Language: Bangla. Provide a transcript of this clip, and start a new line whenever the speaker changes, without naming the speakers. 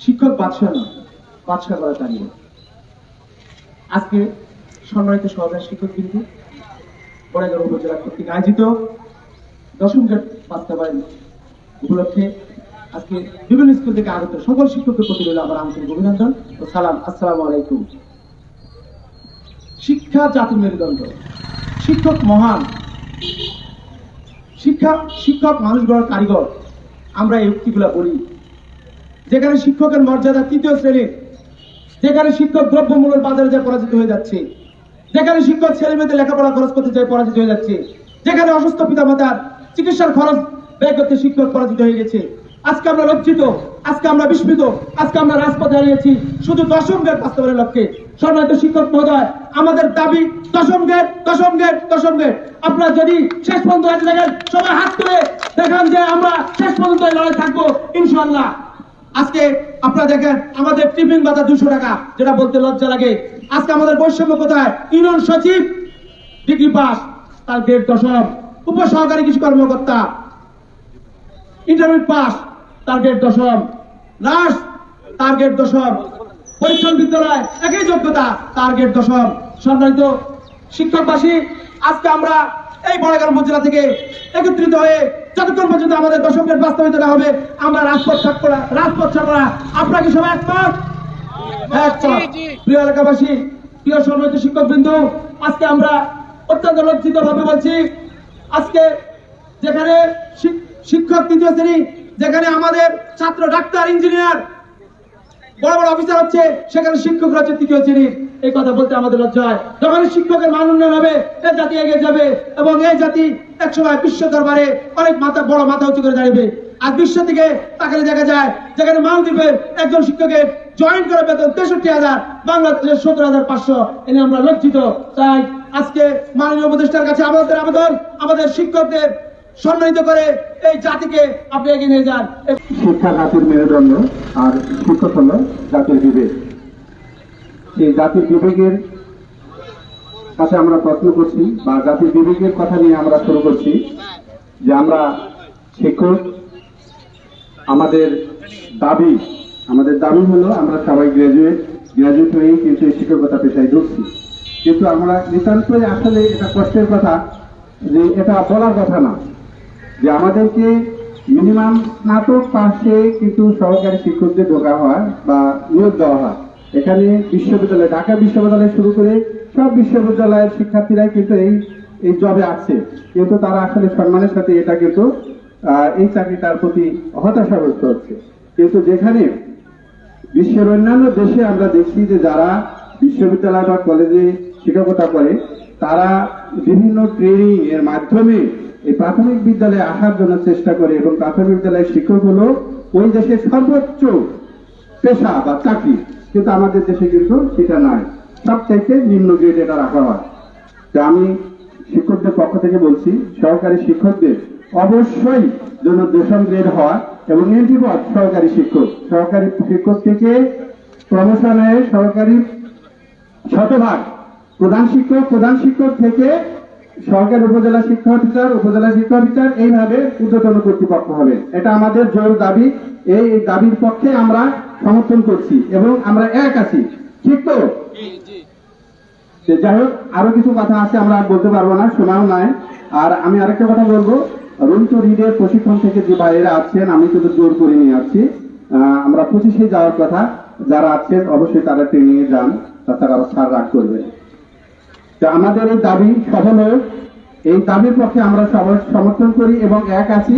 শিক্ষক বাদশাহ না করা দাঁড়িয়ে আজকে সম্মানিত সহকারী শিক্ষক কিন্তু বড়াইগড় উপজেলা কর্তৃক আয়োজিত দশম গ্রেড বাস্তবায়ন উপলক্ষে আজকে বিভিন্ন স্কুল থেকে আগত সকল শিক্ষকের প্রতি রইল আমার আন্তরিক অভিনন্দন ও সালাম। আসসালামু আলাইকুম। শিক্ষা জাতির মেরুদণ্ড। শিক্ষক মহান। শিক্ষা শিক্ষক মানুষ গড়ার কারিগর। আমরা এই উক্তিগুলা বলি। যেখানে শিক্ষকের মর্যাদা তৃতীয় শ্রেণির, যেখানে শিক্ষক দ্রব্যমূল্যের বাজারে যায় পরাজিত হয়ে যাচ্ছে, যেখানে শিক্ষক ছেলে মেয়েদের লেখাপড়া খরচ করতে যায় পরাজিত হয়ে যাচ্ছে, যেখানে অসুস্থ পিতামাতার চিকিৎসার খরচ ব্যয় করতে শিক্ষক পরাজিত হয়ে গেছে। আজকে আমরা লজ্জিত, আজকে আমরা বিস্মিত, আজকে আমরা রাজপথে হারিয়েছি, শুধু দশম গেট বাস্তবায়নের লক্ষ্যে। সম্মানিত শিক্ষক মহোদয়, আমাদের দাবি দশম গেট দশম গেট দশম গেট আপনারা যদি শেষ পর্যন্ত হাতে থাকেন, সবাই হাত তুলে দেখান যে আমরা শেষ পর্যন্ত লড়াই থাকব ইনশাল্লাহ আজকে আপনারা দেখেন, আমাদের টিফিন ভাতা দুশো টাকা, যেটা বলতে লজ্জা লাগে। আজকে আমাদের বৈষম্য কোথায়? ইউনিয়ন সচিব, ডিগ্রি পাস, তার গ্রেড দশম। উপ সহকারী কৃষি কর্মকর্তা, ইন্টারমিডিয়েট পাস টার্গেট দশম। নার্স টার্গেট দশম। পরীক্ষণ বিদ্যালয় একই যোগ্যতা টার্গেট দশম। সম্মানিত শিক্ষকবাসী আজকে আমরা এই বড়াইগাঁও উপজেলা থেকে একত্রিত হয়ে যতক্ষণ পর্যন্ত আমাদের দশম গ্রেড বাস্তবায়িত না হবে আমরা রাজপথ না রাজপথ ছাড়বো না। আপনারা কি সবাই একমত? একমত। প্রিয় এলাকাবাসী প্রিয় সম্মানিত শিক্ষক বিন্দু আজকে আমরা অত্যন্ত লজ্জিত ভাবে বলছি আজকে যেখানে শিক্ষক তৃতীয় শ্রেণি যেখানে আমাদের ছাত্র ডাক্তার ইঞ্জিনিয়ার বড় বড় অফিসার হচ্ছে, সেখানে শিক্ষকরা হচ্ছে, তৃতীয় শ্রেণির। এই কথা বলতে আমাদের লজ্জা হয়। যখন শিক্ষকের মান উন্নয়ন হবে, এই জাতি এগিয়ে যাবে এবং এই জাতি একসময় বিশ্ব দরবারে অনেক মাথা, বড় মাথা উঁচু করে দাঁড়িয়ে আর বিশ্ব থেকে তাকালে দেখা যায়, যেখানে মালদ্বীপের একজন শিক্ষকের জয়েন্ট করে বেতন তেষট্টি হাজার, বাংলাদেশের সত্তর হাজার পাঁচশো। এনে আমরা লজ্জিত। তাই আজকে মাননীয় উপদেষ্টার কাছে আমাদের আবেদন, আমাদের শিক্ষকদের সম্মানিত করে এই জাতিকে আপনি এগিয়ে নিয়ে যান।
শিক্ষা জাতির মেরুদণ্ড আর শিক্ষক হল জাতির বিবেক। সেই জাতির বিবেকের কাছে আমরা প্রশ্ন করছি বা জাতির বিবেকের কথা নিয়ে আমরা শুরু করছি যে আমরা শিক্ষক, আমাদের দাবি আমাদের দাবি হলো আমরা সবাই গ্রাজুয়েট গ্রাজুয়েট হয়েই কিন্তু এই শিক্ষকতা পেশায় ঢুকছি। কিন্তু আমরা নিতান্তই আসলে এটা কষ্টের কথা যে এটা বলার কথা না। যে আমাদেরকে মিনিমাম স্নাতক পাশে কিন্তু সহকারী শিক্ষকদের ঢোকা হয় বা নিয়োগ দেওয়া হয়। এখানে বিশ্ববিদ্যালয়, ঢাকা বিশ্ববিদ্যালয় শুরু করে সব বিশ্ববিদ্যালয়ের শিক্ষার্থীরাই কিন্তু এই এই জবে আছে। কিন্তু তারা আসলে সম্মানের সাথে এটা কিন্তু এই চাকরিটার প্রতি হতাশাগ্রস্ত হচ্ছে। কিন্তু যেখানে বিশ্বের অন্যান্য দেশে আমরা দেখছি যে যারা বিশ্ববিদ্যালয় বা কলেজে শিক্ষকতা করে, তারা বিভিন্ন ট্রেনিং এর মাধ্যমে এই প্রাথমিক বিদ্যালয়ে আসার জন্য চেষ্টা করে এবং প্রাথমিক বিদ্যালয়ের শিক্ষক হলো ওই দেশের সর্বোচ্চ পেশা বা চাকরি, কিন্তু আমাদের দেশে কিন্তু সেটা নাই। সব থেকে নিম্ন গ্রেড এটা রাখা হয় তো আমি শিক্ষকদের পক্ষ থেকে বলছি, সহকারী শিক্ষকদের অবশ্যই জন্য দশম গ্রেড হওয়া এবং এন্ট্রি পদ সহকারী শিক্ষক সহকারী শিক্ষক থেকে প্রমোশনে সহকারী শতভাগ প্রধান শিক্ষক প্রধান শিক্ষক থেকে সরকার উপজেলা শিক্ষা অফিসার উপজেলা শিক্ষা অফিসার এইভাবে ঊর্ধ্বতন কর্তৃপক্ষ হবে এটা আমাদের জোর দাবি। এই দাবির পক্ষে আমরা সমর্থন করছি এবং আমরা এক আছি। ঠিক তো? যাই হোক আরও কিছু কথা আছে আমরা আর বলতে পারব না শোনাও নাই। আর আমি আরেকটা কথা বলব। রুন্টু রিডের প্রশিক্ষণ থেকে যে বাইরে আছেন আমি কিন্তু জোর করে নিয়ে আসছি। আমরা পঁচিশে যাওয়ার কথা যারা আছেন অবশ্যই তারা ট্রেনিং এ যান তাছাড়া আবার ছাড় রাগ করবে তো আমাদের এই দাবি সফল এই দাবির পক্ষে আমরা সবাই সমর্থন করি এবং এক আছি।